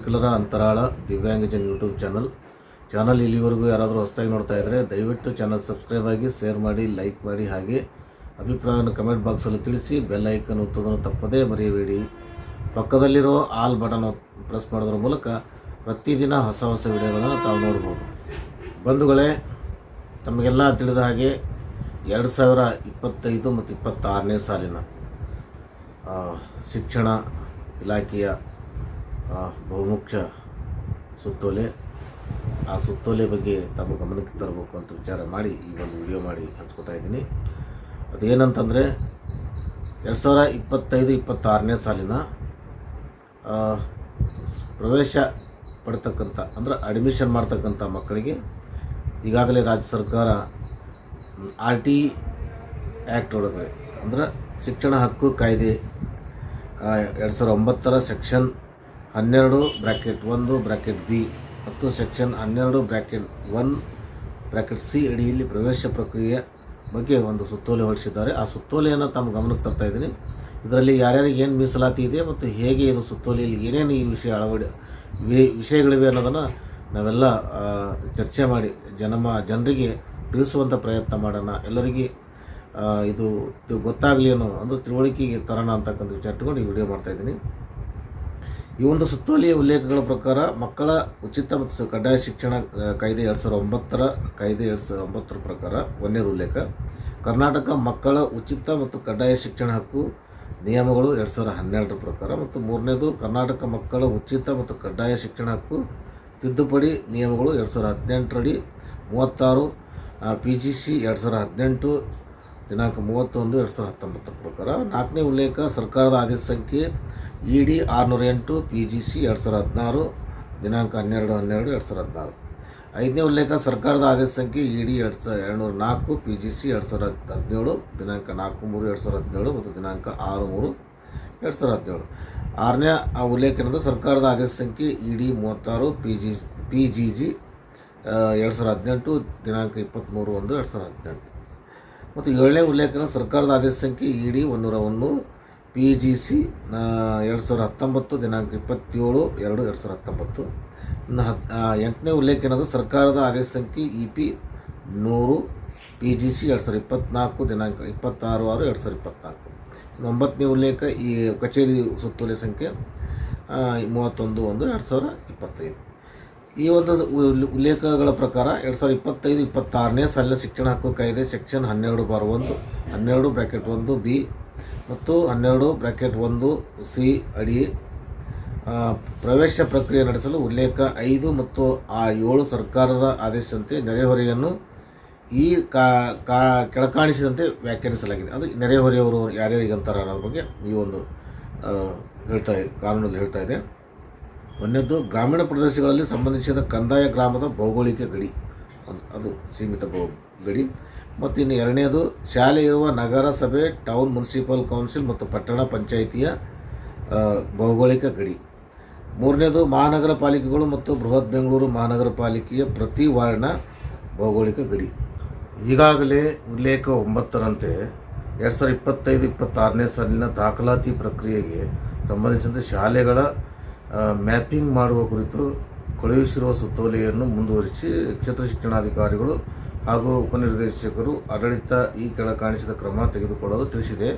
ಅಂಗವಿಕಲರ ಅಂತರಾಳ ದಿವ್ಯಾಂಗಜನ್ YouTube channel. Channel ಇಲ್ಲಿವರೆಗೂ ಯಾರಾದರೂ ಹೊಸದಾಗಿ ನೋಡ್ತಾ ಇದ್ದರೆ ದಯವಿಟ್ಟು ಚಾನಲ್ ಸಬ್ಸ್ಕ್ರೈಬ್ ಆಗಿ, ಶೇರ್ ಮಾಡಿ, ಲೈಕ್ ಮಾಡಿ ಹಾಗೆ ಅಭಿಪ್ರಾಯವನ್ನು ಕಮೆಂಟ್ ಬಾಕ್ಸಲ್ಲಿ ತಿಳಿಸಿ, ಬೆಲ್ ಐಕನ್ ಒತ್ತೋದನ್ನು ತಪ್ಪದೇ ಮರೆಯಬೇಡಿ. ಪಕ್ಕದಲ್ಲಿರೋ ಆಲ್ ಬಟನ್ ಪ್ರೆಸ್ ಮಾಡೋದ್ರ ಮೂಲಕ ಪ್ರತಿದಿನ ಹೊಸ ಹೊಸ ವಿಡಿಯೋಗಳನ್ನು ತಾವು ನೋಡ್ಬೋದು. ಬಂಧುಗಳೇ, ತಮಗೆಲ್ಲ ತಿಳಿದ ಹಾಗೆ ಎರಡು ಸಾವಿರ ಇಪ್ಪತ್ತೈದು ಮತ್ತು ಇಪ್ಪತ್ತಾರನೇ ಸಾಲಿನ ಶಿಕ್ಷಣ ಇಲಾಖೆಯ ಬಹುಮುಖ್ಯ ಸುತ್ತೋಲೆ. ಆ ಸುತ್ತೋಲೆ ಬಗ್ಗೆ ತಮ್ಮ ಗಮನಕ್ಕೆ ತರಬೇಕು ಅಂತ ವಿಚಾರ ಮಾಡಿ ಈ ಒಂದು ವಿಡಿಯೋ ಮಾಡಿ ಹಂಚ್ಕೋತಾ ಇದ್ದೀನಿ. ಅದೇನಂತಂದರೆ, ಎರಡು ಸಾವಿರ ಇಪ್ಪತ್ತೈದು, ಇಪ್ಪತ್ತಾರನೇ ಸಾಲಿನ ಪ್ರವೇಶ ಪಡ್ತಕ್ಕಂಥ, ಅಂದ್ರೆ ಅಡ್ಮಿಷನ್ ಮಾಡ್ತಕ್ಕಂಥ ಮಕ್ಕಳಿಗೆ ಈಗಾಗಲೇ ರಾಜ್ಯ ಸರ್ಕಾರ ಆರ್ ಟಿ ಆ್ಯಕ್ಟ್ ಒಳಗೆ ಅಂದ್ರೆ ಶಿಕ್ಷಣ ಹಕ್ಕು ಕಾಯ್ದೆ ಎರಡು ಸಾವಿರದ ಒಂಬತ್ತರ ಸೆಕ್ಷನ್ ಹನ್ನೆರಡು ಬ್ರ್ಯಾಕೆಟ್ ಒಂದು ಬ್ರ್ಯಾಕೆಟ್ ಬಿ, ಮತ್ತು ಸೆಕ್ಷನ್ ಹನ್ನೆರಡು ಬ್ರ್ಯಾಕೆಟ್ ಒನ್ ಬ್ರ್ಯಾಕೆಟ್ ಸಿ ಅಡಿಯಲ್ಲಿ ಪ್ರವೇಶ ಪ್ರಕ್ರಿಯೆ ಬಗ್ಗೆ ಒಂದು ಸುತ್ತೋಲೆ ಹೊರಡಿಸಿದ್ದಾರೆ. ಆ ಸುತ್ತೋಲೆಯನ್ನು ತಮ್ಮ ಗಮನಕ್ಕೆ ತರ್ತಾ ಇದ್ದೀನಿ. ಇದರಲ್ಲಿ ಯಾರ್ಯಾರಿಗೆ ಏನು ಮೀಸಲಾತಿ ಇದೆ ಮತ್ತು ಹೇಗೆ ಇದು ಸುತ್ತೋಲೆಯಲ್ಲಿ ಏನೇನು ಈ ವಿಷಯ ಅಳವಡಿ ವಿಷಯಗಳಿವೆ ಅನ್ನೋದನ್ನು ನಾವೆಲ್ಲ ಚರ್ಚೆ ಮಾಡಿ ಜನಮ, ಜನರಿಗೆ ತಿಳಿಸುವಂಥ ಪ್ರಯತ್ನ ಮಾಡೋಣ. ಎಲ್ಲರಿಗೆ ಇದು ಗೊತ್ತಾಗಲಿ ಅನ್ನೋ ಅಂದರೆ ತಿಳುವಳಿಕೆಗೆ ತರೋಣ ಅಂತಕ್ಕಂಥ ವಿಚಾರ ಇಟ್ಕೊಂಡು ಈ ವಿಡಿಯೋ ಮಾಡ್ತಾ ಇದ್ದೀನಿ. ಈ ಒಂದು ಸುತ್ತೋಲೆಯ ಉಲ್ಲೇಖಗಳ ಪ್ರಕಾರ ಮಕ್ಕಳ ಉಚಿತ ಮತ್ತು ಕಡ್ಡಾಯ ಶಿಕ್ಷಣ ಕಾಯ್ದೆ ಎರಡು ಸಾವಿರದ ಒಂಬತ್ತರ ಕಾಯ್ದೆ ಎರಡು ಸಾವಿರದ ಒಂಬತ್ತರ ಪ್ರಕಾರ ಒಂದನೇದು ಉಲ್ಲೇಖ. ಕರ್ನಾಟಕ ಮಕ್ಕಳ ಉಚಿತ ಮತ್ತು ಕಡ್ಡಾಯ ಶಿಕ್ಷಣ ಹಕ್ಕು ನಿಯಮಗಳು ಎರಡು ಸಾವಿರದ ಹನ್ನೆರಡರ ಪ್ರಕಾರ ಮತ್ತು ಮೂರನೇದು ಕರ್ನಾಟಕ ಮಕ್ಕಳ ಉಚಿತ ಮತ್ತು ಕಡ್ಡಾಯ ಶಿಕ್ಷಣ ಹಕ್ಕು ತಿದ್ದುಪಡಿ ನಿಯಮಗಳು ಎರಡು ಸಾವಿರದ ಹದಿನೆಂಟರಡಿ. ಮೂವತ್ತಾರು ಪಿ ಜಿ ಸಿ ಎರಡು ಸಾವಿರದ ಹದಿನೆಂಟು ದಿನಾಂಕ ಮೂವತ್ತೊಂದು ಎರಡು ಸಾವಿರದ ಹತ್ತೊಂಬತ್ತರ ಪ್ರಕಾರ. ನಾಲ್ಕನೇ ಉಲ್ಲೇಖ ಸರ್ಕಾರದ ಆದೇಶ ಸಂಖ್ಯೆ ಇ ಡಿ ಆರುನೂರ ಎಂಟು ಪಿ ಜಿ ಸಿ ಎರಡು ಸಾವಿರದ ಹದಿನಾರು, ದಿನಾಂಕ ಹನ್ನೆರಡು ಹನ್ನೆರಡು ಎರಡು ಸಾವಿರದ ಹದಿನಾರು. ಐದನೇ ಉಲ್ಲೇಖ, ಸರ್ಕಾರದ ಆದೇಶ ಸಂಖ್ಯೆ ಇ ಡಿ ಎರಡು ಸಾವಿರ ಎರಡುನೂರ ನಾಲ್ಕು ಪಿ ಜಿ ಸಿ ಎರಡು ಸಾವಿರದ ಹದಿನೇಳು, ದಿನಾಂಕ ನಾಲ್ಕು ಮೂರು ಎರಡು ಸಾವಿರದ ಹದಿನೇಳು ಮತ್ತು ದಿನಾಂಕ ಆರು ಮೂರು ಎರಡು ಸಾವಿರದ ಹದಿನೇಳು. ಆರನೇ ಆ ಉಲ್ಲೇಖ ಸರ್ಕಾರದ ಆದೇಶ ಸಂಖ್ಯೆ ಇ ಡಿ ಮೂವತ್ತಾರು P G P G G ಎರಡು ಸಾವಿರದ ಹದಿನೆಂಟು, ದಿನಾಂಕ ಇಪ್ಪತ್ತ್ಮೂರು ಒಂದು, ಎರಡು ಸಾವಿರದ ಹದಿನೆಂಟು. ಮತ್ತು ಏಳನೇ ಉಲ್ಲೇಖನ ಸರ್ಕಾರದ ಆದೇಶ ಸಂಖ್ಯೆ ಇ ಡಿ ಒಂದೂರ ಒಂದು ಪಿ ಜಿ ಸಿ ಎರಡು ಸಾವಿರದ ಹತ್ತೊಂಬತ್ತು, ದಿನಾಂಕ ಇಪ್ಪತ್ತೇಳು, ಎರಡು ಎರಡು ಸಾವಿರದ ಹತ್ತೊಂಬತ್ತು. ಇನ್ನು ಹತ್ ಎಂಟನೇ ಉಲ್ಲೇಖ ಏನದು? ಸರ್ಕಾರದ ಆದೇಶ ಸಂಖ್ಯೆ ಇ ಪಿ ನೂರು ಪಿ ಜಿ ಸಿ ಎರಡು ಸಾವಿರದ ಇಪ್ಪತ್ತ್ನಾಲ್ಕು ದಿನಾಂಕ ಇಪ್ಪತ್ತಾರು ಆರು ಎರಡು ಸಾವಿರದ ಇಪ್ಪತ್ತ್ನಾಲ್ಕು ಒಂಬತ್ತನೇ ಉಲ್ಲೇಖ ಈ ಕಚೇರಿ ಸುತ್ತೋಲೆ ಸಂಖ್ಯೆ ಮೂವತ್ತೊಂದು ಒಂದು ಎರಡು ಸಾವಿರದ ಇಪ್ಪತ್ತೈದು. ಈ ಒಂದು ಉಲ್ಲೇಖಗಳ ಪ್ರಕಾರ ಎರಡು ಸಾವಿರದ ಇಪ್ಪತ್ತೈದು, ಇಪ್ಪತ್ತಾರನೇ ಸಾಲಿನ ಶಿಕ್ಷಣ ಹಕ್ಕು ಕಾಯ್ದೆ ಸೆಕ್ಷನ್ ಹನ್ನೆರಡು ಬಾರ್ ಒಂದು, ಹನ್ನೆರಡು ಬ್ರ್ಯಾಕೆಟ್ ಒಂದು ಬಿ ಮತ್ತು ಹನ್ನೆರಡು ಬ್ರ್ಯಾಕೆಟ್ ಒಂದು ಸಿ ಅಡಿ ಪ್ರವೇಶ ಪ್ರಕ್ರಿಯೆ ನಡೆಸಲು ಉಲ್ಲೇಖ ಐದು ಮತ್ತು ಆ ಏಳು ಸರ್ಕಾರದ ಆದೇಶದಂತೆ ನೆರೆಹೊರೆಯನ್ನು ಈ ಕಾ ಕಾ, ಕೆಳಕಾಣಿಸಿದಂತೆ ವ್ಯಾಖ್ಯಾನಿಸಲಾಗಿದೆ. ಅದು ನೆರೆಹೊರೆಯವರು ಯಾರ್ಯಾರಿಗೆ ಅಂತಾರೆ ಅನ್ನೋದ್ರ ಬಗ್ಗೆ ಈ ಒಂದು ಹೇಳ್ತಾ, ಕಾನೂನಲ್ಲಿ ಹೇಳ್ತಾ ಇದೆ. ಒಂದನೇದ್ದು ಗ್ರಾಮೀಣ ಪ್ರದೇಶಗಳಲ್ಲಿ ಸಂಬಂಧಿಸಿದ ಕಂದಾಯ ಗ್ರಾಮದ ಭೌಗೋಳಿಕ ಗಡಿ. ಅದು ಅದು ಸೀಮಿತ ಗಡಿ. ಮತ್ತು ಇನ್ನು ಎರಡನೇದು, ಶಾಲೆ ಇರುವ ನಗರಸಭೆ ಟೌನ್ ಮುನ್ಸಿಪಲ್ ಕೌನ್ಸಿಲ್ ಮತ್ತು ಪಟ್ಟಣ ಪಂಚಾಯಿತಿಯ ಭೌಗೋಳಿಕ ಗಡಿ. ಮೂರನೇದು, ಮಹಾನಗರ ಪಾಲಿಕೆಗಳು ಮತ್ತು ಬೃಹತ್ ಬೆಂಗಳೂರು ಮಹಾನಗರ ಪಾಲಿಕೆಯ ಪ್ರತಿ ವಾರ್ಡ್ನ ಭೌಗೋಳಿಕ ಗಡಿ. ಈಗಾಗಲೇ ಉಲ್ಲೇಖ ಒಂಬತ್ತರಂತೆ, ಎರಡು ಸಾವಿರದ ಇಪ್ಪತ್ತೈದು, ಇಪ್ಪತ್ತಾರನೇ ಸಾಲಿನ ದಾಖಲಾತಿ ಪ್ರಕ್ರಿಯೆಗೆ ಸಂಬಂಧಿಸಿದಂತೆ ಶಾಲೆಗಳ ಮ್ಯಾಪಿಂಗ್ ಮಾಡುವ ಕುರಿತು ಕಳುಹಿಸಿರುವ ಸುತ್ತೋಲೆಯನ್ನು ಮುಂದುವರಿಸಿ ಕ್ಷೇತ್ರ ಶಿಕ್ಷಣಾಧಿಕಾರಿಗಳು ಹಾಗೂ ಉಪನಿರ್ದೇಶಕರು ಆಡಳಿತ ಈ ಕೆಳ ಕಾಣಿಸಿದ ಕ್ರಮ ತೆಗೆದುಕೊಳ್ಳಲು ತಿಳಿಸಿದೆ.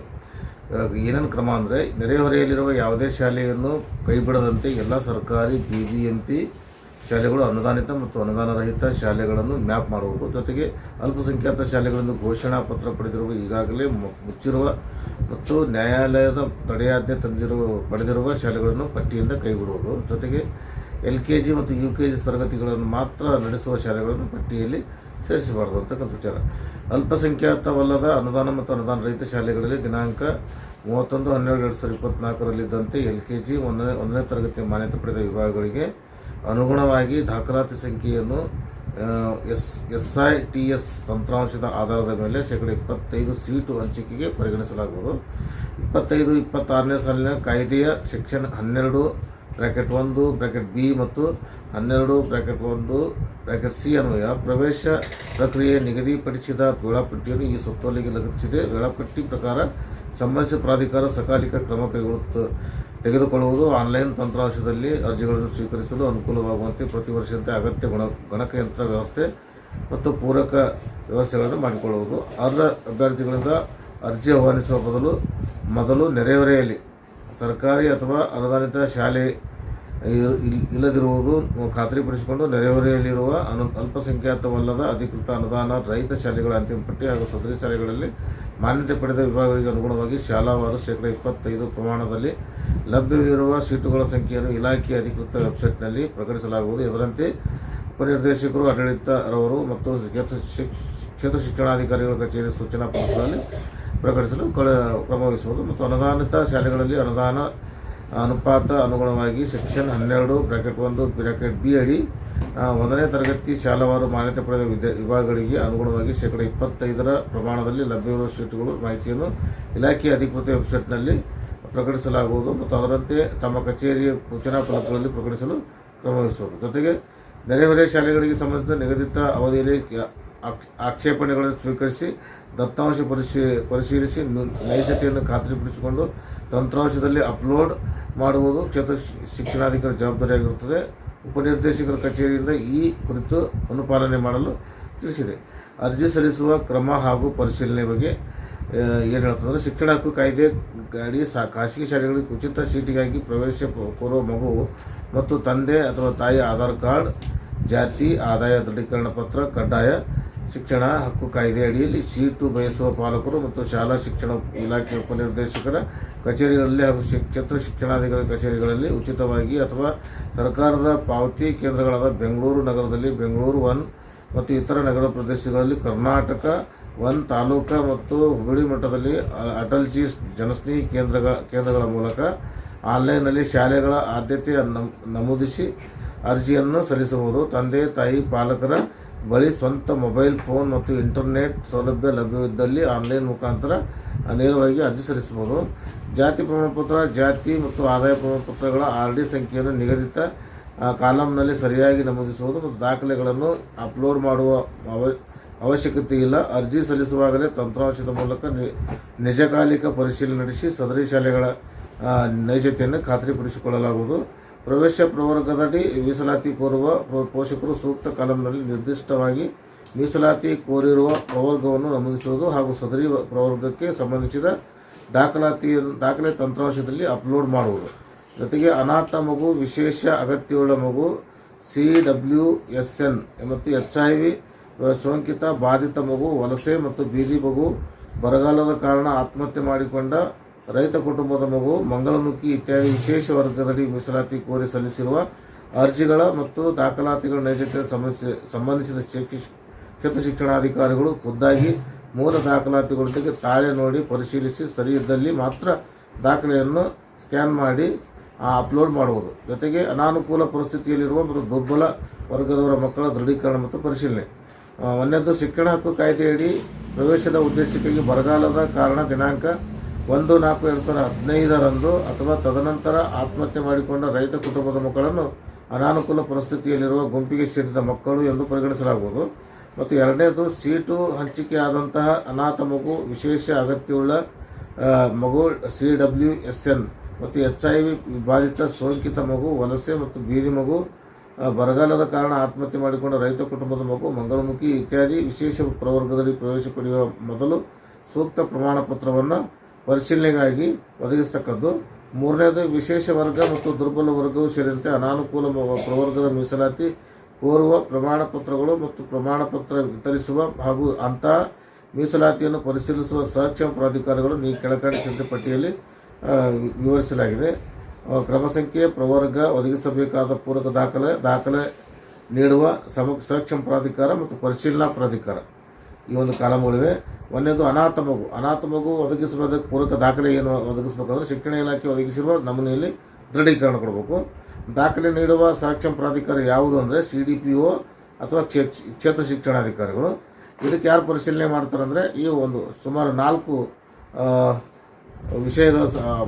ಏನೇನು ಕ್ರಮ ಅಂದರೆ, ನೆರೆಹೊರೆಯಲ್ಲಿರುವ ಯಾವುದೇ ಶಾಲೆಯನ್ನು ಕೈಬಿಡದಂತೆ ಎಲ್ಲ ಸರ್ಕಾರಿ ಬಿ ಬಿ ಎಂ ಶಾಲೆಗಳು ಅನುದಾನಿತ ಮತ್ತು ಅನುದಾನ ರಹಿತ ಶಾಲೆಗಳನ್ನು ಮ್ಯಾಪ್ ಮಾಡುವುದು. ಜೊತೆಗೆ ಅಲ್ಪಸಂಖ್ಯಾತ ಶಾಲೆಗಳನ್ನು ಘೋಷಣಾ ಪತ್ರ ಪಡೆದಿರುವ, ಈಗಾಗಲೇ ಮುಚ್ಚಿರುವ ಮತ್ತು ನ್ಯಾಯಾಲಯದ ತಡೆಯಾಜ್ಞೆ ತಂದಿರುವ, ಪಡೆದಿರುವ ಶಾಲೆಗಳನ್ನು ಪಟ್ಟಿಯಿಂದ ಕೈಬಿಡುವುದು. ಜೊತೆಗೆ ಎಲ್ ಮತ್ತು ಯು ಕೆ ತರಗತಿಗಳನ್ನು ಮಾತ್ರ ನಡೆಸುವ ಶಾಲೆಗಳನ್ನು ಪಟ್ಟಿಯಲ್ಲಿ ಸೇರಿಸಬಾರದು ಅಂತಕ್ಕಂಥ ವಿಚಾರ ಅಲ್ಪಸಂಖ್ಯಾತವಲ್ಲದ ಅನುದಾನ ಮತ್ತು ಅನುದಾನ ರಹಿತ ಶಾಲೆಗಳಲ್ಲಿ ದಿನಾಂಕ ಮೂವತ್ತೊಂದು, ಹನ್ನೆರಡು, ಎರಡು ಸಾವಿರದ ಇಪ್ಪತ್ತ್ನಾಲ್ಕರಲ್ಲಿದ್ದಂತೆ ಎಲ್ ಕೆ ಜಿ ಒಂದನೇ ಒಂದನೇ ತರಗತಿ ಮಾನ್ಯತೆ ಪಡೆದ ವಿಭಾಗಗಳಿಗೆ ಅನುಗುಣವಾಗಿ ದಾಖಲಾತಿ ಸಂಖ್ಯೆಯನ್ನು S S I T S ತಂತ್ರಾಂಶದ ಆಧಾರದ ಮೇಲೆ ಶೇಕಡ ಇಪ್ಪತ್ತೈದು ಸೀಟು ಹಂಚಿಕೆಗೆ ಪರಿಗಣಿಸಲಾಗುವುದು. ಇಪ್ಪತ್ತೈದು, ಇಪ್ಪತ್ತಾರನೇ ಸಾಲಿನ ಕಾಯ್ದೆಯ ಸೆಕ್ಷನ್ ಹನ್ನೆರಡು ಬ್ರ್ಯಾಕೆಟ್ ಒಂದು ಬ್ರ್ಯಾಕೆಟ್ ಬಿ ಮತ್ತು ಹನ್ನೆರಡು ಬ್ರ್ಯಾಕೆಟ್ ಒಂದು ಬ್ರ್ಯಾಕೆಟ್ ಸಿ ಅನ್ವಯ ಪ್ರವೇಶ ಪ್ರಕ್ರಿಯೆ ನಿಗದಿಪಡಿಸಿದ ವೇಳಾಪಟ್ಟಿಯನ್ನು ಈ ಸುತ್ತೋಲೆಗೆ ಲಗತ್ತಿಸಿದೆ. ವೇಳಾಪಟ್ಟಿ ಪ್ರಕಾರ ಸಂಬಂಧಿಸಿದ ಪ್ರಾಧಿಕಾರ ಸಕಾಲಿಕ ಕ್ರಮ ಕೈಗೊಳ್ಳುತ್ತ, ತೆಗೆದುಕೊಳ್ಳುವುದು ಆನ್ಲೈನ್ ತಂತ್ರಾಂಶದಲ್ಲಿ ಅರ್ಜಿಗಳನ್ನು ಸ್ವೀಕರಿಸಲು ಅನುಕೂಲವಾಗುವಂತೆ ಪ್ರತಿ ವರ್ಷದಂತೆ ಅಗತ್ಯ ಗುಣ, ಗಣಕಯಂತ್ರ ವ್ಯವಸ್ಥೆ ಮತ್ತು ಪೂರಕ ವ್ಯವಸ್ಥೆಗಳನ್ನು ಮಾಡಿಕೊಳ್ಳುವುದು. ಅರ್ಹ ಅಭ್ಯರ್ಥಿಗಳಿಂದ ಅರ್ಜಿ ಆಹ್ವಾನಿಸುವ ಬದಲು, ಮೊದಲು ನೆರೆಹೊರೆಯಲ್ಲಿ ಸರ್ಕಾರಿ ಅಥವಾ ಅನುದಾನಿತ ಶಾಲೆ ಇಲ್ಲದಿರುವುದು ಖಾತ್ರಿಪಡಿಸಿಕೊಂಡು ನೆರೆಹೊರೆಯಲ್ಲಿರುವ ಅನು, ಅಲ್ಪಸಂಖ್ಯಾತವಲ್ಲದ ಅಧಿಕೃತ ಅನುದಾನ ರಹಿತ ಶಾಲೆಗಳ ಅಂತಿಮ ಪಟ್ಟಿ ಹಾಗೂ ಸದರಿ ಶಾಲೆಗಳಲ್ಲಿ ಮಾನ್ಯತೆ ಪಡೆದ ವಿಭಾಗಗಳಿಗೆ ಅನುಗುಣವಾಗಿ ಶಾಲಾವಾರು ಶೇಕಡ ಇಪ್ಪತ್ತೈದು ಪ್ರಮಾಣದಲ್ಲಿ ಲಭ್ಯವಿರುವ ಸೀಟುಗಳ ಸಂಖ್ಯೆಯನ್ನು ಇಲಾಖೆಯ ಅಧಿಕೃತ ವೆಬ್ಸೈಟ್ನಲ್ಲಿ ಪ್ರಕಟಿಸಲಾಗುವುದು. ಇದರಂತೆ ಉಪನಿರ್ದೇಶಕರು, ಆಡಳಿತರವರು ಮತ್ತು ಕ್ಷೇತ್ರ ಶಿಕ್- ಕ್ಷೇತ್ರ ಶಿಕ್ಷಣಾಧಿಕಾರಿಗಳ ಕಚೇರಿ ಸೂಚನಾ ಫಲಕಗಳಲ್ಲಿ ಪ್ರಕಟಿಸಲು ಕ್ರಮ ವಹಿಸುವುದು ಮತ್ತು ಅನುದಾನಿತ ಶಾಲೆಗಳಲ್ಲಿ ಅನುದಾನ ಅನುಪಾತ ಅನುಗುಣವಾಗಿ ಸೆಕ್ಷನ್ ಹನ್ನೆರಡು ಬ್ರ್ಯಾಕೆಟ್ ಒಂದು ಬ್ರ್ಯಾಕೆಟ್ ಬಿ ಅಡಿ ಒಂದನೇ ತರಗತಿ ಶಾಲಾವಾರು ಮಾನ್ಯತೆ ಪಡೆದ ವಿದ್ಯಾ ವಿಭಾಗಗಳಿಗೆ ಅನುಗುಣವಾಗಿ ಶೇಕಡ ಇಪ್ಪತ್ತೈದರ ಪ್ರಮಾಣದಲ್ಲಿ ಲಭ್ಯವಿರುವ ಸೀಟುಗಳು ಮಾಹಿತಿಯನ್ನು ಇಲಾಖೆಯ ಅಧಿಕೃತ ವೆಬ್ಸೈಟ್ನಲ್ಲಿ ಪ್ರಕಟಿಸಲಾಗುವುದು ಮತ್ತು ಅದರಂತೆ ತಮ್ಮ ಕಚೇರಿಯ ಸೂಚನಾ ಫಲಕಗಳಲ್ಲಿ ಪ್ರಕಟಿಸಲು ಕ್ರಮವಹಿಸುವುದು. ಜೊತೆಗೆ ನೆರೆಹೊರೆ ಶಾಲೆಗಳಿಗೆ ಸಂಬಂಧಿಸಿದ ನಿಗದಿತ ಅವಧಿಯಲ್ಲಿ ಆಕ್ಷೇಪಣೆಗಳನ್ನು ಸ್ವೀಕರಿಸಿ ದತ್ತಾಂಶ ಪರಿಶೀ, ಪರಿಶೀಲಿಸಿ ನೈಜತೆಯನ್ನು ಖಾತ್ರಿಪಡಿಸಿಕೊಂಡು ತಂತ್ರಾಂಶದಲ್ಲಿ ಅಪ್ಲೋಡ್ ಮಾಡುವುದು ಕ್ಷೇತ್ರ ಶಿಕ್ಷಣಾಧಿಕಾರಿ ಜವಾಬ್ದಾರಿಯಾಗಿರುತ್ತದೆ. ಉಪನಿರ್ದೇಶಕರ ಕಚೇರಿಯಿಂದ ಈ ಕುರಿತು ಅನುಪಾಲನೆ ಮಾಡಲು ತಿಳಿಸಿದೆ. ಅರ್ಜಿ ಸಲ್ಲಿಸುವ ಕ್ರಮ ಹಾಗೂ ಪರಿಶೀಲನೆ ಬಗ್ಗೆ ಏನು ಹೇಳ್ತಂದ್ರೆ ಶಿಕ್ಷಣ ಹಕ್ಕು ಕಾಯ್ದೆ ಗಾಡಿ ಸಾ, ಖಾಸಗಿ ಶಾಲೆಗಳಿಗೆ ಉಚಿತ ಸೀಟಿಗಾಗಿ ಪ್ರವೇಶ ಪೂರ್ವ ಮಗು ಮತ್ತು ತಂದೆ ಅಥವಾ ತಾಯಿ ಆಧಾರ್ ಕಾರ್ಡ್, ಜಾತಿ, ಆದಾಯ ದೃಢೀಕರಣ ಪತ್ರ, ಕಡ್ಡಾಯ ಶಿಕ್ಷಣ ಹಕ್ಕು ಕಾಯ್ದೆ ಅಡಿಯಲ್ಲಿ ಸೀಟು ಬಯಸುವ ಪಾಲಕರು ಮತ್ತು ಶಾಲಾ ಶಿಕ್ಷಣ ಇಲಾಖೆ ಉಪನಿರ್ದೇಶಕರ ಕಚೇರಿಗಳಲ್ಲಿ ಹಾಗೂ ಕ್ಷೇತ್ರ ಶಿಕ್ಷಣಾಧಿಕಾರಿ ಕಚೇರಿಗಳಲ್ಲಿ ಉಚಿತವಾಗಿ ಅಥವಾ ಸರ್ಕಾರದ ಪಾವತಿ ಕೇಂದ್ರಗಳಾದ ಬೆಂಗಳೂರು ನಗರದಲ್ಲಿ ಬೆಂಗಳೂರು ಒನ್ ಮತ್ತು ಇತರ ನಗರ ಪ್ರದೇಶಗಳಲ್ಲಿ ಕರ್ನಾಟಕ ಒನ್ ತಾಲೂಕಾ ಮತ್ತು ಹುಬ್ಬಳ್ಳಿ ಮಟ್ಟದಲ್ಲಿ ಅಟಲ್ಜಿ ಜನಸ್ನೇಹಿ ಕೇಂದ್ರಗಳ ಕೇಂದ್ರಗಳ ಮೂಲಕ ಆನ್ಲೈನ್ನಲ್ಲಿ ಶಾಲೆಗಳ ಆದ್ಯತೆ ನಮ್- ನಮೂದಿಸಿ ಅರ್ಜಿಯನ್ನು ಸಲ್ಲಿಸಬಹುದು. ತಂದೆ, ತಾಯಿ, ಪಾಲಕರ ಬಳಿ ಸ್ವಂತ ಮೊಬೈಲ್, ಫೋನ್ ಮತ್ತು ಇಂಟರ್ನೆಟ್ ಸೌಲಭ್ಯ ಲಭ್ಯವಿದ್ದಲ್ಲಿ ಆನ್ಲೈನ್ ಮುಖಾಂತರ ನೇರವಾಗಿ ಅರ್ಜಿ ಸಲ್ಲಿಸಬಹುದು. ಜಾತಿ ಪ್ರಮಾಣಪತ್ರ, ಜಾತಿ ಮತ್ತು ಆದಾಯ ಪ್ರಮಾಣಪತ್ರಗಳ ಆರ್ ಡಿ ಸಂಖ್ಯೆಯನ್ನು ನಿಗದಿತ ಕಾಲಂನಲ್ಲಿ ಸರಿಯಾಗಿ ನಮೂದಿಸುವುದು ಮತ್ತು ದಾಖಲೆಗಳನ್ನು ಅಪ್ಲೋಡ್ ಮಾಡುವ ಅವ, ಅವಶ್ಯಕತೆ ಇಲ್ಲ. ಅರ್ಜಿ ಸಲ್ಲಿಸುವಾಗಲೇ ತಂತ್ರಾಂಶದ ಮೂಲಕ ನಿಜಕಾಲಿಕ ಪರಿಶೀಲನೆ ನಡೆಸಿ ಸದರಿ ಶಾಲೆಗಳ ನೈಜತೆಯನ್ನು ಖಾತ್ರಿಪಡಿಸಿಕೊಳ್ಳಲಾಗುವುದು. ಪ್ರವೇಶ ಪ್ರವರ್ಗದಡಿ ಮೀಸಲಾತಿ ಕೋರುವ ಪೋಷಕರು ಸೂಕ್ತ ಕಾಲಂನಲ್ಲಿ ನಿರ್ದಿಷ್ಟವಾಗಿ ಮೀಸಲಾತಿ ಕೋರಿರುವ ಪ್ರವರ್ಗವನ್ನು ನಮೂದಿಸುವುದು ಹಾಗೂ ಸದರಿ ಪ್ರವರ್ಗಕ್ಕೆ ಸಂಬಂಧಿಸಿದ ದಾಖಲಾತಿ ದಾಖಲೆ ತಂತ್ರಾಂಶದಲ್ಲಿ ಅಪ್ಲೋಡ್ ಮಾಡುವುದು. ಜೊತೆಗೆ ಅನಾಥ ಮಗು, ವಿಶೇಷ ಅಗತ್ಯವುಳ್ಳ ಮಗು, ಸಿ ಡಬ್ಲ್ಯೂ ಎಸ್ ಎನ್ ಮತ್ತು ಎಚ್ ಐ ವಿ ಸೋಂಕಿತ ಬಾಧಿತ ಮಗು, ವಲಸೆ ಮತ್ತು ಬೀದಿ ಮಗು, ಬರಗಾಲದ ಕಾರಣ ಆತ್ಮಹತ್ಯೆ ಮಾಡಿಕೊಂಡ ರೈತ ಕುಟುಂಬದ ಮಗು, ಮಂಗಳಮುಖಿ ಇತ್ಯಾದಿ ವಿಶೇಷ ವರ್ಗದಡಿ ಮೀಸಲಾತಿ ಕೋರಿ ಸಲ್ಲಿಸಿರುವ ಅರ್ಜಿಗಳ ಮತ್ತು ದಾಖಲಾತಿಗಳ ನೈಜತೆ ಸಂಬಂಧಿಸಿದ ಕ್ಷೇತ್ರ ಶಿಕ್ಷಣಾಧಿಕಾರಿಗಳು ಖುದ್ದಾಗಿ ಮೂಲ ದಾಖಲಾತಿಗಳೊಂದಿಗೆ ತಾಳೆ ನೋಡಿ ಪರಿಶೀಲಿಸಿ ಸರಿ ಇದ್ದಲ್ಲಿ ಮಾತ್ರ ದಾಖಲೆಯನ್ನು ಸ್ಕ್ಯಾನ್ ಮಾಡಿ ಅಪ್ಲೋಡ್ ಮಾಡುವುದು. ಜೊತೆಗೆ ಅನಾನುಕೂಲ ಪರಿಸ್ಥಿತಿಯಲ್ಲಿರುವ ಮತ್ತು ದುರ್ಬಲ ವರ್ಗದವರ ಮಕ್ಕಳ ದೃಢೀಕರಣ ಮತ್ತು ಪರಿಶೀಲನೆ. ಒಂದನೇದು ಶಿಕ್ಷಣ ಹಕ್ಕು ಕಾಯ್ದೆಯಡಿ ಪ್ರವೇಶದ ಉದ್ದೇಶಕ್ಕಾಗಿ ಬರಗಾಲದ ಕಾರಣ ದಿನಾಂಕ ಒಂದು, ನಾಲ್ಕು, ಎರಡು ಸಾವಿರದ ಹದಿನೈದರಂದು ಅಥವಾ ತದನಂತರ ಆತ್ಮಹತ್ಯೆ ಮಾಡಿಕೊಂಡ ರೈತ ಕುಟುಂಬದ ಮಕ್ಕಳನ್ನು ಅನಾನುಕೂಲ ಪರಿಸ್ಥಿತಿಯಲ್ಲಿರುವ ಗುಂಪಿಗೆ ಸೇರಿದ ಮಕ್ಕಳು ಎಂದು ಪರಿಗಣಿಸಲಾಗುವುದು. ಮತ್ತು ಎರಡನೇದು, ಸೀಟು ಹಂಚಿಕೆಯಾದಂತಹ ಅನಾಥ ಮಗು ವಿಶೇಷ ಅಗತ್ಯವುಳ್ಳ ಮಗು ಸಿ ಡಬ್ಲ್ಯೂ ಎಸ್ ಎನ್ ಮತ್ತು ಎಚ್ ಐ ವಿ ಬಾಧಿತ ಸೋಂಕಿತ ಮಗು, ವಲಸೆ ಮತ್ತು ಬೀದಿ ಮಗು ಬರಗಾಲದ ಕಾರಣ ಆತ್ಮಹತ್ಯೆ ಮಾಡಿಕೊಂಡ ರೈತ ಕುಟುಂಬದ ಮಗು, ಮಂಗಳಮುಖಿ ಇತ್ಯಾದಿ ವಿಶೇಷ ಪ್ರವರ್ಗದಲ್ಲಿ ಪ್ರವೇಶ ಪಡೆಯುವ ಮೊದಲು ಸೂಕ್ತ ಪ್ರಮಾಣ ಪತ್ರವನ್ನು ಪರಿಶೀಲನೆಗಾಗಿ ಒದಗಿಸ್ತಕ್ಕದ್ದು. ಮೂರನೇದು, ವಿಶೇಷ ವರ್ಗ ಮತ್ತು ದುರ್ಬಲ ವರ್ಗವು ಸೇರಿದಂತೆ ಅನಾನುಕೂಲ ಪ್ರವರ್ಗದ ಮೀಸಲಾತಿ, ಕೋರುವ ಪ್ರಮಾಣ ಪತ್ರಗಳು ಮತ್ತು ಪ್ರಮಾಣ ಪತ್ರ ವಿತರಿಸುವ ಹಾಗೂ ಅಂತಹ ಮೀಸಲಾತಿಯನ್ನು ಪರಿಶೀಲಿಸುವ ಸಕ್ಷಮ ಪ್ರಾಧಿಕಾರಗಳು ಈ ಕೆಳಕಂಡ ಪಟ್ಟಿಯಲ್ಲಿ ವಿವರಿಸಲಾಗಿದೆ. ಕ್ರಮ ಸಂಖ್ಯೆ, ಪ್ರವರ್ಗ ಒದಗಿಸಬೇಕಾದ ಪೂರಕ ದಾಖಲೆ ದಾಖಲೆ ನೀಡುವ ಸಮ ಸಕ್ಷಮ ಪ್ರಾಧಿಕಾರ ಮತ್ತು ಪರಿಶೀಲನಾ ಪ್ರಾಧಿಕಾರ. ಈ ಒಂದು ಕಾಲಮ್ಗಳಿವೆ ಒಂದನೇದು ಅನಾಥ ಮಗು. ಅನಾಥ ಮಗು ಒದಗಿಸಬೇಕಾದ ಪೂರಕ ದಾಖಲೆ ಏನು ಒದಗಿಸಬೇಕಂದ್ರೆ ಶಿಕ್ಷಣ ಇಲಾಖೆ ಒದಗಿಸಿರುವ ನಮೂನೆಯಲ್ಲಿ ದೃಢೀಕರಣ ಕೊಡಬೇಕು. ದಾಖಲೆ ನೀಡುವ ಸಾಕ್ಷ್ಯಂ ಪ್ರಾಧಿಕಾರ ಯಾವುದು ಅಂದರೆ ಸಿ ಡಿ ಪಿ ಒ ಅಥವಾ ಕ್ಷೇ ಕ್ಷೇತ್ರ ಶಿಕ್ಷಣಾಧಿಕಾರಿಗಳು. ಇದಕ್ಕೆ ಯಾರು ಪರಿಶೀಲನೆ ಮಾಡ್ತಾರೆ ಅಂದರೆ ಈ ಒಂದು ಸುಮಾರು ನಾಲ್ಕು ವಿಷಯಗಳ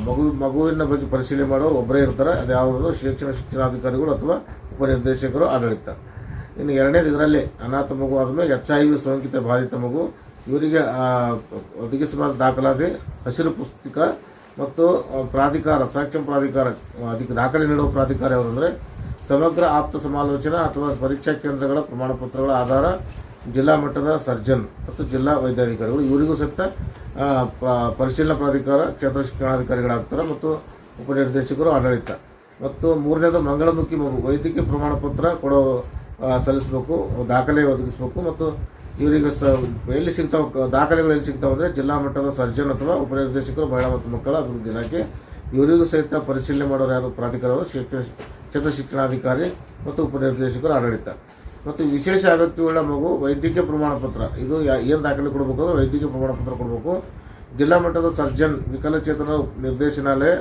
ಮಗು, ಮಗುವಿನ ಬಗ್ಗೆ ಪರಿಶೀಲನೆ ಮಾಡೋ ಒಬ್ಬರೇ ಇರ್ತಾರೆ. ಅದು ಯಾವುದಾದ್ರು ಶಿಕ್ಷಣ ಶಿಕ್ಷಣಾಧಿಕಾರಿಗಳು ಅಥವಾ ಉಪನಿರ್ದೇಶಕರು ಆಡಳಿತ. ಇನ್ನು ಎರಡನೇದು ಇದರಲ್ಲಿ ಅನಾಥ ಮಗು ಆದಮೇಲೆ ಎಚ್ ಐ ವಿ ಸೋಂಕಿತ ಬಾಧಿತ ಮಗು. ಇವರಿಗೆ ಒದಗಿಸಬಾದ ದಾಖಲಾತಿ, ಹಸಿರು ಪುಸ್ತಕ ಮತ್ತು ಪ್ರಾಧಿಕಾರ ಸಾಕ್ಷ್ಯ ಪ್ರಾಧಿಕಾರ, ಅದಕ್ಕೆ ದಾಖಲೆ ನೀಡುವ ಪ್ರಾಧಿಕಾರ ಯಾವುದಂದರೆ ಸಮಗ್ರ ಆಪ್ತ ಸಮಾಲೋಚನಾ ಅಥವಾ ಪರೀಕ್ಷಾ ಕೇಂದ್ರಗಳ ಪ್ರಮಾಣ ಪತ್ರಗಳ ಆಧಾರ, ಜಿಲ್ಲಾ ಮಟ್ಟದ ಸರ್ಜನ್ ಮತ್ತು ಜಿಲ್ಲಾ ವೈದ್ಯಾಧಿಕಾರಿಗಳು. ಇವರಿಗೂ ಸಹಿತ ಪರಿಶೀಲನಾ ಪ್ರಾಧಿಕಾರ, ಕ್ಷೇತ್ರ ಶಿಕ್ಷಣಾಧಿಕಾರಿಗಳಾಗ್ತಾರೆ ಮತ್ತು ಉಪನಿರ್ದೇಶಕರು ಆಡಳಿತ. ಮತ್ತು ಮೂರನೇದು ಮಂಗಳಮುಖಿ ಮಗು. ವೈದ್ಯಕೀಯ ಪ್ರಮಾಣ ಪತ್ರ ಕೊಡೋ ಸಲ್ಲಿಸಬೇಕು, ದಾಖಲೆ ಒದಗಿಸಬೇಕು ಮತ್ತು ಇವರಿಗೆ ಸ, ಎಲ್ಲಿ ಸಿಗ್ತಾವೆ ದಾಖಲೆಗಳು ಎಲ್ಲಿ ಸಿಗ್ತಾವೆ ಅಂದರೆ ಜಿಲ್ಲಾ ಮಟ್ಟದ ಸರ್ಜನ್ ಅಥವಾ ಉಪನಿರ್ದೇಶಕರು, ಮಹಿಳಾ ಮತ್ತು ಮಕ್ಕಳ ಅಭಿವೃದ್ಧಿ ಇಲಾಖೆ. ಇವರಿಗೂ ಸಹಿತ ಪರಿಶೀಲನೆ ಮಾಡೋರು ಯಾರು? ಪ್ರಾಧಿಕಾರವರು, ಕ್ಷೇತ್ರ ಕ್ಷೇತ್ರ ಶಿಕ್ಷಣಾಧಿಕಾರಿ ಮತ್ತು ಉಪನಿರ್ದೇಶಕರು, ಆಡಳಿತ. ಮತ್ತು ವಿಶೇಷ ಅಗತ್ಯವುಳ್ಳ ಮಗು ವೈದ್ಯಕೀಯ ಪ್ರಮಾಣ ಪತ್ರ. ಇದು ಏನು ದಾಖಲೆ ಕೊಡಬೇಕು ಅಂದರೆ ವೈದ್ಯಕೀಯ ಪ್ರಮಾಣ ಪತ್ರ ಕೊಡಬೇಕು. ಜಿಲ್ಲಾ ಮಟ್ಟದ ಸರ್ಜನ್ ವಿಕಲಚೇತನ ನಿರ್ದೇಶನಾಲಯ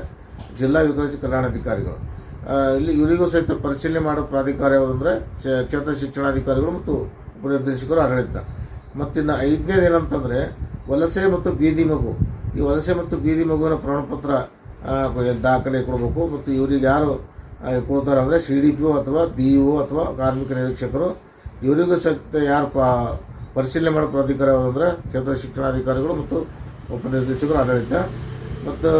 ಜಿಲ್ಲಾ ವಿಕಲಚೇತನ ಕಲ್ಯಾಣಾಧಿಕಾರಿಗಳು. ಇಲ್ಲಿ ಇವರಿಗೂ ಸಹಿತ ಪರಿಶೀಲನೆ ಮಾಡೋ ಪ್ರಾಧಿಕಾರ ಯಾವುದಂದರೆ ಕ್ಷೇತ್ರ ಶಿಕ್ಷಣಾಧಿಕಾರಿಗಳು ಮತ್ತು ಉಪನಿರ್ದೇಶಕರು ಆಡಳಿತ. ಮತ್ತಿನ್ನು ಐದನೇದು ಏನಂತಂದರೆ, ವಲಸೆ ಮತ್ತು ಬೀದಿ ಮಗು. ಈ ವಲಸೆ ಮತ್ತು ಬೀದಿ ಮಗುವಿನ ಪ್ರಮಾಣಪತ್ರ ದಾಖಲೆ ಕೊಡಬೇಕು. ಮತ್ತು ಇವರಿಗೆ ಯಾರು ಕೊಡ್ತಾರೆ ಅಂದರೆ ಸಿ ಡಿ ಪಿ ಒ ಅಥವಾ ಬಿ ಒ ಅಥವಾ ಕಾರ್ಮಿಕ ನಿರೀಕ್ಷಕರು. ಇವರಿಗೂ ಸಹಿತ ಯಾರು ಪ, ಪರಿಶೀಲನೆ ಮಾಡೋ ಪ್ರಾಧಿಕಾರ ಯಾವುದಂದ್ರೆ ಕ್ಷೇತ್ರ ಶಿಕ್ಷಣಾಧಿಕಾರಿಗಳು ಮತ್ತು ಉಪನಿರ್ದೇಶಕರು ಆಡಳಿತ. ಮತ್ತು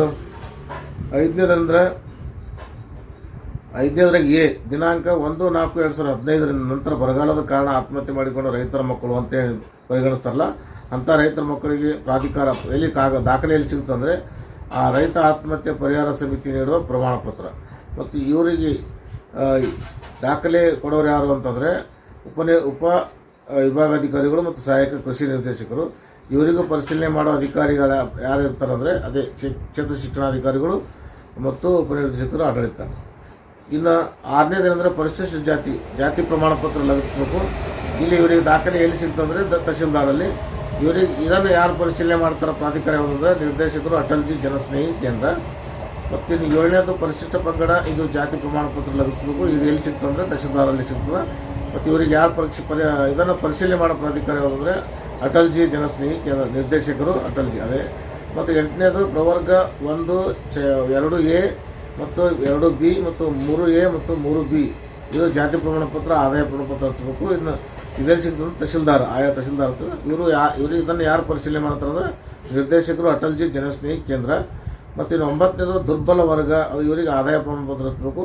ಐದನೇದಂದ್ರೆ ಐದನೇದ್ರಾಗ ಎ, ದಿನಾಂಕ ಒಂದು, ನಾಲ್ಕು, ಎರಡು ಸಾವಿರದ ಹದಿನೈದರ ನಂತರ ಬರಗಾಲದ ಕಾರಣ ಆತ್ಮಹತ್ಯೆ ಮಾಡಿಕೊಂಡು ರೈತರ ಮಕ್ಕಳು ಅಂತೇಳಿ ಪರಿಗಣಿಸ್ತಾರಲ್ಲ ಅಂಥ ರೈತರ ಮಕ್ಕಳಿಗೆ ಪ್ರಾಧಿಕಾರ ಎಲ್ಲಿ ಕಾಗ ದಾಖಲೆ ಎಲ್ಲಿ ಸಿಗುತ್ತಂದರೆ ಆ ರೈತ ಆತ್ಮಹತ್ಯೆ ಪರಿಹಾರ ಸಮಿತಿ ನೀಡುವ ಪ್ರಮಾಣ ಪತ್ರ. ಮತ್ತು ಇವರಿಗೆ ದಾಖಲೆ ಕೊಡೋರು ಯಾರು ಅಂತಂದರೆ ಉಪನಿ, ಉಪ ವಿಭಾಗಾಧಿಕಾರಿಗಳು ಮತ್ತು ಸಹಾಯಕ ಕೃಷಿ ನಿರ್ದೇಶಕರು. ಇವರಿಗೂ ಪರಿಶೀಲನೆ ಮಾಡೋ ಅಧಿಕಾರಿಗಳ ಯಾರು ಇರ್ತಾರಂದರೆ ಅದೇ ಕ್ಷೇ- ಕ್ಷೇತ್ರ ಶಿಕ್ಷಣಾಧಿಕಾರಿಗಳು ಮತ್ತು ಉಪನಿರ್ದೇಶಕರು ಆಡಳಿತ. ಇನ್ನು ಆರನೇದೇನೆಂದರೆ ಪರಿಶಿಷ್ಟ ಜಾತಿ ಜಾತಿ ಪ್ರಮಾಣ ಪತ್ರ ಲಭಿಸಬೇಕು. ಇಲ್ಲಿ ಇವರಿಗೆ ದಾಖಲೆ ಎಲ್ಲಿ ಸಿಗ್ತಂದ್ರೆ ದ ತಹಶೀಲ್ದಾರಲ್ಲಿ. ಇವರಿಗೆ ಇದನ್ನು ಯಾರು ಪರಿಶೀಲನೆ ಮಾಡ್ತಾರೆ ಪ್ರಾಧಿಕಾರ ಯಾವುದಂದ್ರೆ ನಿರ್ದೇಶಕರು, ಅಟಲ್ಜಿ ಜನಸ್ನೇಹಿ ಕೇಂದ್ರ. ಮತ್ತು ಏಳನೇದು ಪರಿಶಿಷ್ಟ ಪಂಗಡ, ಇದು ಜಾತಿ ಪ್ರಮಾಣ ಪತ್ರ ಲಭಿಸಬೇಕು. ಇದು ಎಲ್ಲಿ ಸಿಗ್ತಂದ್ರೆ ತಹಶೀಲ್ದಾರಲ್ಲಿ ಸಿಗ್ತದೆ. ಮತ್ತು ಇವರಿಗೆ ಯಾರು ಪರೀಕ್ಷೆ ಪರಿ, ಇದನ್ನು ಪರಿಶೀಲನೆ ಮಾಡೋ ಪ್ರಾಧಿಕಾರ ಯಾವುದಂದ್ರೆ ಅಟಲ್ಜಿ ಜನಸ್ನೇಹಿ ಕೇಂದ್ರ, ನಿರ್ದೇಶಕರು ಅಟಲ್ಜಿ, ಅದೇ. ಮತ್ತು ಎಂಟನೇದು ಪ್ರವರ್ಗ ಒಂದು ಎರಡು ಎ ಮತ್ತು ಎರಡು ಬಿ ಮತ್ತು ಮೂರು ಎ ಮತ್ತು ಮೂರು ಬಿ. ಇದು ಜಾತಿ ಪ್ರಮಾಣ ಪತ್ರ, ಆದಾಯ ಪ್ರಮಾಣ ಪತ್ರ ಹಚ್ಚಬೇಕು ಇನ್ನು ಇದೇ ಸಿಗ್ತದೆ ತಹಶೀಲ್ದಾರ್, ಆಯಾ ತಹಶೀಲ್ದಾರ್ ಇರ್ತದೆ ಇವರು ಯಾ ಇವರು ಇದನ್ನು ಯಾರು ಪರಿಶೀಲನೆ ಮಾಡ್ತಾರೆ ನಿರ್ದೇಶಕರು ಅಟಲ್ಜಿ ಜನಸ್ನೇಹಿ ಕೇಂದ್ರ. ಮತ್ತು ಇನ್ನು ಒಂಬತ್ತನೇದು ದುರ್ಬಲ ವರ್ಗ ಇವರಿಗೆ ಆದಾಯ ಪ್ರಮಾಣ ಪತ್ರ ಹಚ್ಚಬೇಕು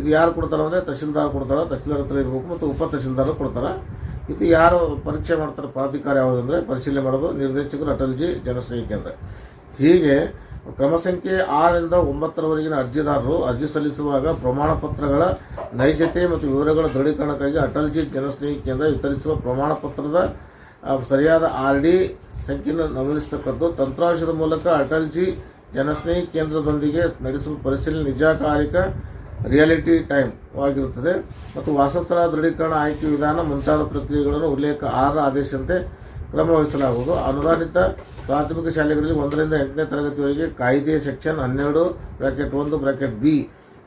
ಇದು ಯಾರು ಕೊಡ್ತಾರೆ ಅಂದರೆ ತಹಶೀಲ್ದಾರ್ ಕೊಡ್ತಾರೆ, ತಹಶೀಲ್ದಾರ್ ಹತ್ರ ಇರಬೇಕು ಮತ್ತು ಉಪ ತಹಶೀಲ್ದಾರ್ ಕೊಡ್ತಾರೆ. ಇದು ಯಾರು ಪರೀಕ್ಷೆ ಮಾಡ್ತಾರೆ ಪ್ರಾಧಿಕಾರ ಯಾವುದಂದರೆ ಪರಿಶೀಲನೆ ಮಾಡೋದು ನಿರ್ದೇಶಕರು ಅಟಲ್ಜಿ ಜನಸ್ನೇಹಿ ಕೇಂದ್ರ. ಹೀಗೆ ಕ್ರಮ ಸಂಖ್ಯೆ ಆರರಿಂದ ಒಂಬತ್ತರವರೆಗಿನ ಅರ್ಜಿದಾರರು ಅರ್ಜಿ ಸಲ್ಲಿಸುವಾಗ ಪ್ರಮಾಣ ಪತ್ರಗಳ ನೈಜತೆ ಮತ್ತು ವಿವರಗಳ ದೃಢೀಕರಣಕ್ಕಾಗಿ ಅಟಲ್ಜಿ ಜನಸ್ನೇಹಿ ಕೇಂದ್ರ ವಿತರಿಸುವ ಪ್ರಮಾಣ ಪತ್ರದ ಸರಿಯಾದ ಆರ್ ಡಿ ಸಂಖ್ಯೆಯನ್ನು ನಮೂದಿಸತಕ್ಕದ್ದು ತಂತ್ರಾಂಶದ ಮೂಲಕ ಅಟಲ್ಜಿ ಜನಸ್ನೇಹಿ ಕೇಂದ್ರದೊಂದಿಗೆ ನಡೆಸುವ ಪರಿಶೀಲನೆ ನಿಜಾಕಾಲಿಕ ರಿಯಾಲಿಟಿ ಟೈಮ್ ಆಗಿರುತ್ತದೆ. ಮತ್ತು ವಾಸಸ್ಥಳ ದೃಢೀಕರಣ ಆಯ್ಕೆ ವಿಧಾನ ಮುಂತಾದ ಪ್ರಕ್ರಿಯೆಗಳನ್ನು ಉಲ್ಲೇಖ ಆರ ಆದೇಶದಂತೆ ಕ್ರಮ ವಹಿಸಲಾಗುವುದು ಅನುದಾನಿತ ಪ್ರಾಥಮಿಕ ಶಾಲೆಗಳಲ್ಲಿ ಒಂದರಿಂದ ಎಂಟನೇ ತರಗತಿವರೆಗೆ ಕಾಯ್ದೆ ಸೆಕ್ಷನ್ ಹನ್ನೆರಡು, ಬ್ರಾಕೆಟ್ ಒಂದು, ಬ್ರಾಕೆಟ್ ಬಿ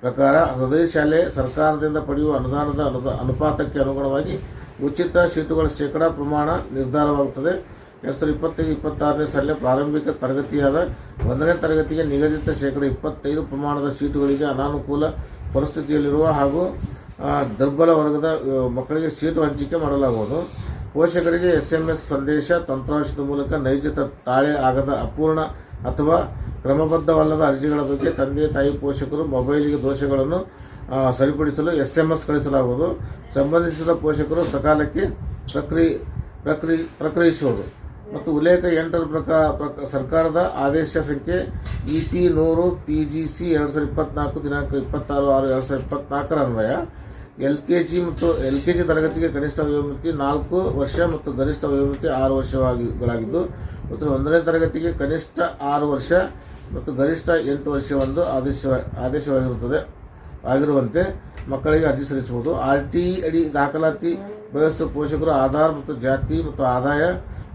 ಪ್ರಕಾರ ಸದರಿ ಶಾಲೆ ಸರ್ಕಾರದಿಂದ ಪಡೆಯುವ ಅನುದಾನದ ಅನುದ, ಅನುಪಾತಕ್ಕೆ ಅನುಗುಣವಾಗಿ ಉಚಿತ ಸೀಟುಗಳ ಶೇಕಡಾ ಪ್ರಮಾಣ ನಿರ್ಧಾರವಾಗುತ್ತದೆ. ಎರಡು ಸಾವಿರದ ಇಪ್ಪತ್ತೈದು, ಇಪ್ಪತ್ತಾರನೇ ಸಾಲಿನ ಪ್ರಾರಂಭಿಕ ತರಗತಿಯಾದ ಒಂದನೇ ತರಗತಿಗೆ ನಿಗದಿತ ಶೇಕಡಾ ಇಪ್ಪತ್ತೈದು ಪ್ರಮಾಣದ ಸೀಟುಗಳಿಗೆ ಅನಾನುಕೂಲ ಪರಿಸ್ಥಿತಿಯಲ್ಲಿರುವ ಹಾಗೂ ದುರ್ಬಲ ವರ್ಗದ ಮಕ್ಕಳಿಗೆ ಸೀಟು ಹಂಚಿಕೆ ಮಾಡಲಾಗುವುದು. ಪೋಷಕರಿಗೆ ಎಸ್ಎಂಎಸ್ ಸಂದೇಶ, ತಂತ್ರಾಂಶದ ಮೂಲಕ ನೈಜ ತಾಳೆ ಆಗದ ಅಪೂರ್ಣ ಅಥವಾ ಕ್ರಮಬದ್ಧವಲ್ಲದ ಅರ್ಜಿಗಳ ಬಗ್ಗೆ ತಂದೆ, ತಾಯಿ, ಪೋಷಕರು ಮೊಬೈಲಿಗೆ ದೋಷಗಳನ್ನು ಸರಿಪಡಿಸಲು ಎಸ್ ಕಳಿಸಲಾಗುವುದು. ಸಂಬಂಧಿಸಿದ ಪೋಷಕರು ಸಕಾಲಕ್ಕೆ ಪ್ರಕ್ರಿಯೆ ಪ್ರಕ್ರಿ ಪ್ರಕ್ರಿಯಿಸುವುದು. ಮತ್ತು ಉಲ್ಲೇಖ ಎಂಟರ ಪ್ರಕಾರ ಪ್ರಕ, ಸರ್ಕಾರದ ಆದೇಶ ಸಂಖ್ಯೆ ಇ ಪಿ ನೂರು ಪಿ ಜಿ ಸಿ ಎರಡು ಸಾವಿರದ ಇಪ್ಪತ್ನಾಲ್ಕು, ದಿನಾಂಕ ಇಪ್ಪತ್ತಾರು ಆರು ಎರಡು ಸಾವಿರದ ಇಪ್ಪತ್ನಾಲ್ಕರ ಅನ್ವಯ. ಎಲ್ ಕೆ ಜಿ ಮತ್ತು ಎಲ್ ಕೆ ಜಿ ತರಗತಿಗೆ ಕನಿಷ್ಠ ವಯೋಮಿತಿ ನಾಲ್ಕು ವರ್ಷ ಮತ್ತು ಗರಿಷ್ಠ ವಯೋಮಿತಿ ಆರು ವರ್ಷವಾಗಿಗಳಾಗಿದ್ದು, ಮತ್ತು ಒಂದನೇ ತರಗತಿಗೆ ಕನಿಷ್ಠ ಆರು ವರ್ಷ ಮತ್ತು ಗರಿಷ್ಠ ಎಂಟು ವರ್ಷವೊಂದು ಆದೇಶ, ಆದೇಶವಾಗಿರುತ್ತದೆ, ಆಗಿರುವಂತೆ ಮಕ್ಕಳಿಗೆ ಅರ್ಜಿ ಸಲ್ಲಿಸಬಹುದು. ಆರ್ ಟಿ ಅಡಿ ದಾಖಲಾತಿ ಬಯಸುವ ಪೋಷಕರು, ಆಧಾರ್ ಮತ್ತು ಜಾತಿ ಮತ್ತು ಆದಾಯ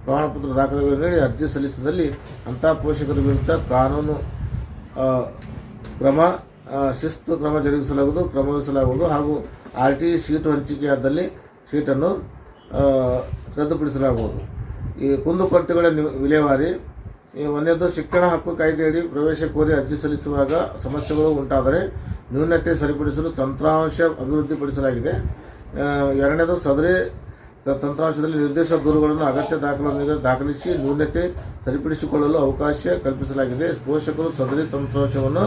ಪ್ರಮಾಣಪತ್ರ ದಾಖಲೆಗಳನ್ನು ನೀಡಿ ಅರ್ಜಿ ಸಲ್ಲಿಸಿದಲ್ಲಿ ಅಂತಹ ಪೋಷಕರ ವಿರುದ್ಧ ಕಾನೂನು ಕ್ರಮ ಶಿಸ್ತು ಕ್ರಮ ಜರುಗಿಸಲಾಗುವುದು ಕ್ರಮವಹಿಸಲಾಗುವುದು ಹಾಗೂ ಆರ್ ಟಿ ಸೀಟು ಹಂಚಿಕೆಯಾದಲ್ಲಿ ಸೀಟನ್ನು ರದ್ದುಪಡಿಸಲಾಗುವುದು. ಈ ಕುಂದುಕೊರತೆಗಳ ವಿಲೇವಾರಿ, ಈ ಒಂದನೇದು ಶಿಕ್ಷಣ ಹಕ್ಕು ಕಾಯ್ದೆಯಡಿ ಪ್ರವೇಶ ಕೋರಿ ಅರ್ಜಿ ಸಲ್ಲಿಸುವಾಗ ಸಮಸ್ಯೆಗಳು ಉಂಟಾದರೆ ನ್ಯೂನತೆ ಸರಿಪಡಿಸಲು ತಂತ್ರಾಂಶ ಅಭಿವೃದ್ಧಿಪಡಿಸಲಾಗಿದೆ. ಎರಡನೇದು ಸದರಿ ತಂತ್ರಾಂಶದಲ್ಲಿ ನಿರ್ದೇಶ ದೂರುಗಳನ್ನು ಅಗತ್ಯ ದಾಖಲೊಂದಿಗೆ ದಾಖಲಿಸಿ ನ್ಯೂನತೆ ಸರಿಪಡಿಸಿಕೊಳ್ಳಲು ಅವಕಾಶ ಕಲ್ಪಿಸಲಾಗಿದೆ. ಪೋಷಕರು ಸದರಿ ತಂತ್ರಾಂಶವನ್ನು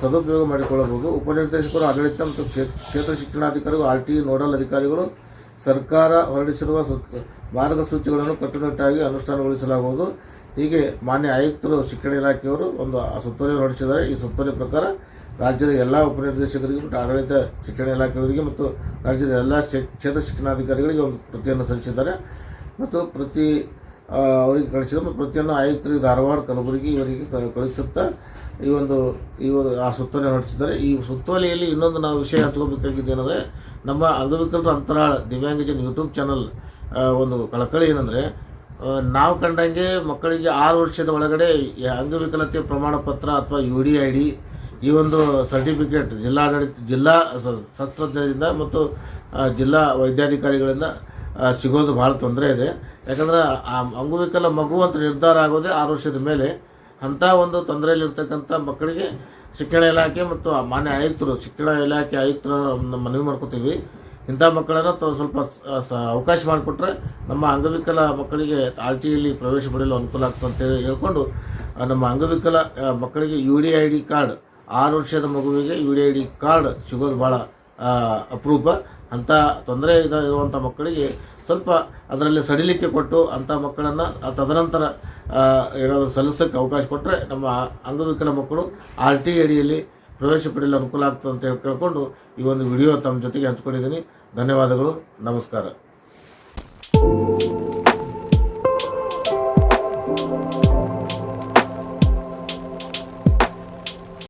ಸದುಪಯೋಗ ಮಾಡಿಕೊಳ್ಳಬಹುದು. ಉಪನಿರ್ದೇಶಕರು, ಆಡಳಿತ ಮತ್ತು ಕ್ಷೇ- ಕ್ಷೇತ್ರ ಶಿಕ್ಷಣಾಧಿಕಾರಿಗಳು, ಆರ್ ಟಿ, ನೋಡಲ್ ಅಧಿಕಾರಿಗಳು, ಸರ್ಕಾರ ಹೊರಡಿಸಿರುವ ಮಾರ್ಗಸೂಚಿಗಳನ್ನು ಕಟ್ಟುನಿಟ್ಟಾಗಿ ಅನುಷ್ಠಾನಗೊಳಿಸಲಾಗುವುದು. ಹೀಗೆ ಮಾನ್ಯ ಆಯುಕ್ತರು, ಶಿಕ್ಷಣ ಇಲಾಖೆಯವರು ಒಂದು ಸುತ್ತೋಲೆ ಹೊರಡಿಸಿದ್ದಾರೆ. ಈ ಸುತ್ತೋಲೆ ಪ್ರಕಾರ ರಾಜ್ಯದ ಎಲ್ಲ ಉಪನಿರ್ದೇಶಕರಿಗೆ ಮತ್ತು ಆಡಳಿತ ಶಿಕ್ಷಣ ಇಲಾಖೆಯವರಿಗೆ ಮತ್ತು ರಾಜ್ಯದ ಎಲ್ಲ ಕ್ಷೇತ್ರ ಶಿಕ್ಷಣಾಧಿಕಾರಿಗಳಿಗೆ ಒಂದು ಪ್ರತಿಯನ್ನು ಸಲ್ಲಿಸಿದ್ದಾರೆ. ಮತ್ತು ಪ್ರತಿ ಅವರಿಗೆ ಕಳಿಸಿದ ಮತ್ತು ಪ್ರತಿಯನ್ನು ಆಯುಕ್ತರಿಗೆ ಧಾರವಾಡ ಕಲಬುರಗಿ ಇವರಿಗೆ ಕಳಿಸುತ್ತಾ ಈ ಒಂದು ಈ ಒಂದು, ಆ ಸುತ್ತೋಲೆ ಹೊರಡಿಸಿದ್ದಾರೆ. ಈ ಸುತ್ತೋಲೆಯಲ್ಲಿ ಇನ್ನೊಂದು ನಾವು ವಿಷಯ ಹತ್ಕೋಬೇಕಾಗಿದ್ದು ಏನಂದರೆ, ನಮ್ಮ ಅಂಗವಿಕೃತ ಅಂತರಾಳ ದಿವ್ಯಾಂಗಜನ್ ಯೂಟ್ಯೂಬ್ ಚಾನಲ್ ಒಂದು ಕಳಕಳಿ ಏನಂದರೆ ನಾವು ಕಂಡಂಗೆ ಮಕ್ಕಳಿಗೆ ಆರು ವರ್ಷದ ಒಳಗಡೆ ಅಂಗವಿಕಲತೆ ಪ್ರಮಾಣ ಪತ್ರ ಅಥವಾ ಯು ಡಿ ಐ ಡಿ ಈ ಒಂದು ಸರ್ಟಿಫಿಕೇಟ್ ಜಿಲ್ಲಾಡಳಿತ, ಜಿಲ್ಲಾ ಸತ್ರಜ್ಞರಿಂದ ಮತ್ತು ಜಿಲ್ಲಾ ವೈದ್ಯಾಧಿಕಾರಿಗಳಿಂದ ಸಿಗೋದು ಭಾಳ ತೊಂದರೆ ಇದೆ. ಯಾಕಂದ್ರೆ ಆ, ಅಂಗವಿಕಲ ಮಗು ಅಂತ ನಿರ್ಧಾರ ಆಗೋದೇ ಆರು ವರ್ಷದ ಮೇಲೆ. ಅಂಥ ಒಂದು ತೊಂದರೆಯಲ್ಲಿರ್ತಕ್ಕಂಥ ಮಕ್ಕಳಿಗೆ ಶಿಕ್ಷಣ ಇಲಾಖೆ ಮತ್ತು ಮಾನ್ಯ ಆಯುಕ್ತರು, ಶಿಕ್ಷಣ ಇಲಾಖೆ ಆಯುಕ್ತರ ಮನವಿ ಮಾಡ್ಕೋತೀವಿ. ಇಂಥ ಮಕ್ಕಳನ್ನು ತಾವು ಸ್ವಲ್ಪ ಅವಕಾಶ ಮಾಡಿಕೊಟ್ರೆ ನಮ್ಮ ಅಂಗವಿಕಲ ಮಕ್ಕಳಿಗೆ ಆರ್ ಟಿಯಲ್ಲಿ ಪ್ರವೇಶ ಪಡೆಯಲು ಅನುಕೂಲ ಆಗ್ತದೆ ಅಂತೇಳಿ ಹೇಳ್ಕೊಂಡು ನಮ್ಮ ಅಂಗವಿಕಲ ಮಕ್ಕಳಿಗೆ U D I D card, ಆರು ವರ್ಷದ ಮಗುವಿಗೆ U D I D card ಸಿಗೋದು ಭಾಳ ಅಪರೂಪ. ಅಂಥ ತೊಂದರೆ ಇದ, ಇರುವಂಥ ಮಕ್ಕಳಿಗೆ ಸ್ವಲ್ಪ ಅದರಲ್ಲಿ ಸಡಿಲಿಕೆ ಕೊಟ್ಟು ಅಂಥ ಮಕ್ಕಳನ್ನು ತದನಂತರ ಏನಾದರೂ ಸಲ್ಲಿಸೋಕ್ಕೆ ಅವಕಾಶ ಕೊಟ್ಟರೆ ನಮ್ಮ ಅಂಗವಿಕಲ ಮಕ್ಕಳು ಆರ್ ಟಿ ಅಡಿಯಲ್ಲಿ ಪ್ರವೇಶ ಪಡೆಯಲು ಅನುಕೂಲ ಆಗ್ತದೆ ಅಂತ ಹೇಳಿ ಕೇಳಿಕೊಂಡು ಈ ಒಂದು ವಿಡಿಯೋ ತಮ್ಮ ಜೊತೆಗೆ ಹಂಚ್ಕೊಂಡಿದ್ದೀನಿ. ಧನ್ಯವಾದಗಳು. ನಮಸ್ಕಾರ.